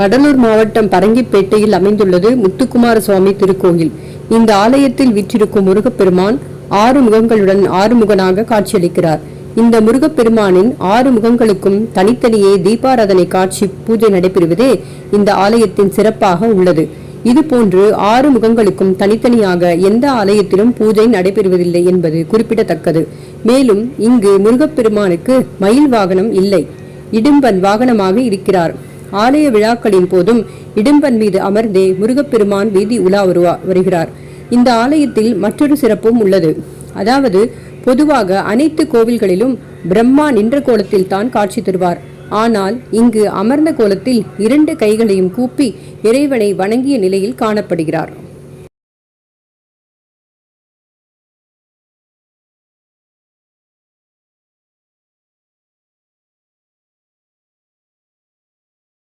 கடலூர் மாவட்டம் பரங்கிப்பேட்டையில் அமைந்துள்ளது முத்துக்குமார சுவாமி திருக்கோயில் இந்த ஆலயத்தில் விற்றிருக்கும் முருகப்பெருமான் ஆறு முகங்களுடன் ஆறுமுகனாக காட்சியளிக்கிறார். இந்த முருகப்பெருமானின் ஆறு முகங்களுக்கும் தனித்தனியே தீபாராதனை காட்சி பூஜை நடைபெறுவதே இந்த ஆலயத்தின் சிறப்பாக உள்ளது. இதுபோன்று ஆறு முகங்களுக்கும் தனித்தனியாக எந்த ஆலயத்திலும் பூஜை நடைபெறுவதில்லை என்பது குறிப்பிடத்தக்கது. மேலும் இங்கு முருகப்பெருமானுக்கு மயில் வாகனம் இல்லை. இடும்பன் வாகனமாக இருக்கிறார். ஆலய விழாக்களின் போதும் இடும்பன் மீது அமர்ந்தே முருகப்பெருமான் வீதி உலா வருவா வருகிறார். இந்த ஆலயத்தில் மற்றொரு சிறப்பும் உள்ளது. அதாவது பொதுவாக அனைத்து கோவில்களிலும் பிரம்மா நின்ற கோலத்தில் தான் காட்சி தருவார். ஆனால் இங்கு அமர்ந்த கோலத்தில் இரண்டு கைகளையும் கூப்பி இறைவனை வணங்கிய நிலையில் காணப்படுகிறார்.